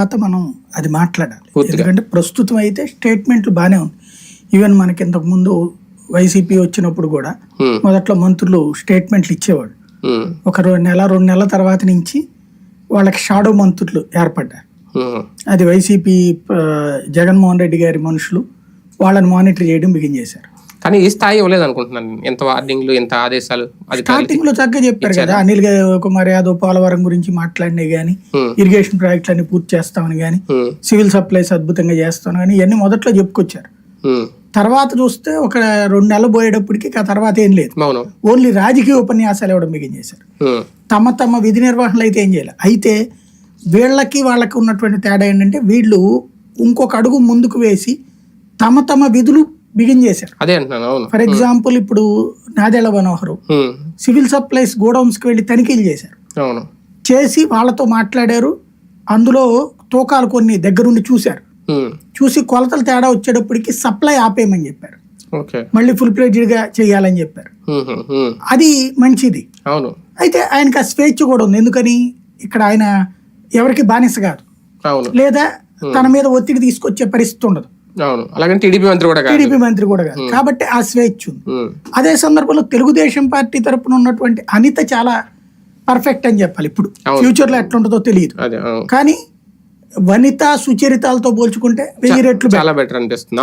తర్వాత మనం అది మాట్లాడాలి. ఎందుకంటే ప్రస్తుతం అయితే స్టేట్మెంట్లు బాగానే ఉంది. ఈవెన్ మనకి ఇంతకు ముందు వైసీపీ వచ్చినప్పుడు కూడా మొదట్లో మంత్రులు స్టేట్మెంట్లు ఇచ్చేవాళ్ళు. ఉమ్, ఒక రెండు నెల రెండు నెలల తర్వాత నుంచి వాళ్ళకి షాడో మంత్రులు ఏర్పడ్డారు. అది వైసీపీ జగన్మోహన్ రెడ్డి గారి మనుషులు వాళ్ళని మానిటర్ చేయడం బిగిన్ చేశారు. కానీ ఈ స్థాయి ఇవ్వలేదు అనుకుంటున్నాను నేను. ఎంత వార్నింగ్లు ఎంత ఆదేశాలు స్టార్టింగ్లో చక్కగా చెప్పారు కదా అనిల్ కుమార్ యాదవ్ పోలవరం గురించి మాట్లాడినే గానీ ఇరిగేషన్ ప్రాజెక్టులన్నీ పూర్తి చేస్తామని గానీ సివిల్ సప్లైస్ అద్భుతంగా చేస్తాను కానీ ఇవన్నీ మొదట్లో చెప్పుకొచ్చారు. తర్వాత చూస్తే ఒక రెండు నెలలు పోయేటప్పటికి ఆ తర్వాత ఏం లేదు. ఓన్లీ రాజకీయ ఉపన్యాసాలు ఇవ్వడం బిగిన్ చేశారు. తమ తమ విధి నిర్వహణలు అయితే ఏం చేయాలి? అయితే వీళ్ళకి వాళ్ళకి ఉన్నటువంటి తేడా ఏంటంటే వీళ్ళు ఇంకొక అడుగు ముందుకు వేసి తమ తమ విధులు బిగిన్ చేశారు. అదే అంటున్నాను ఫర్ ఎగ్జాంపుల్ ఇప్పుడు నాదేళ్ళ మనోహరు సివిల్ సప్లైస్ గోడౌన్స్కి వెళ్ళి తనిఖీలు చేశారు. అవును. చేసి వాళ్ళతో మాట్లాడారు. అందులో తూకాలు కొన్ని దగ్గరుండి చూశారు. చూసి కొలతలు తేడా వచ్చేటప్పటికి సప్లై ఆపేయమని చెప్పారు. మళ్ళీ ఫుల్గా చేయాలని చెప్పారు. అది మంచిది. అవును. అయితే ఆయనకి ఆ స్వేచ్ఛ కూడా ఉంది. ఎందుకని? ఇక్కడ ఆయన ఎవరికి బానిస కాదు. లేదా తన మీద ఒత్తిడి తీసుకొచ్చే పరిస్థితి ఉండదు. అవును. టీడీపీ మంత్రి కూడా టీడీపీ మంత్రి కూడా కాదు. కాబట్టి ఆ స్వేచ్ఛ ఉంది. అదే సందర్భంలో తెలుగుదేశం పార్టీ తరపున ఉన్నటువంటి అనిత చాలా పర్ఫెక్ట్ అని చెప్పాలి. ఇప్పుడు. ఫ్యూచర్లో ఎట్లుంటుందో తెలియదు. అదే అవును. కానీ వనిత సుచరితాలతో పోల్చుకుంటే వెయ్యి రెట్లు చాలా బెటర్. అనిపిస్తుంది.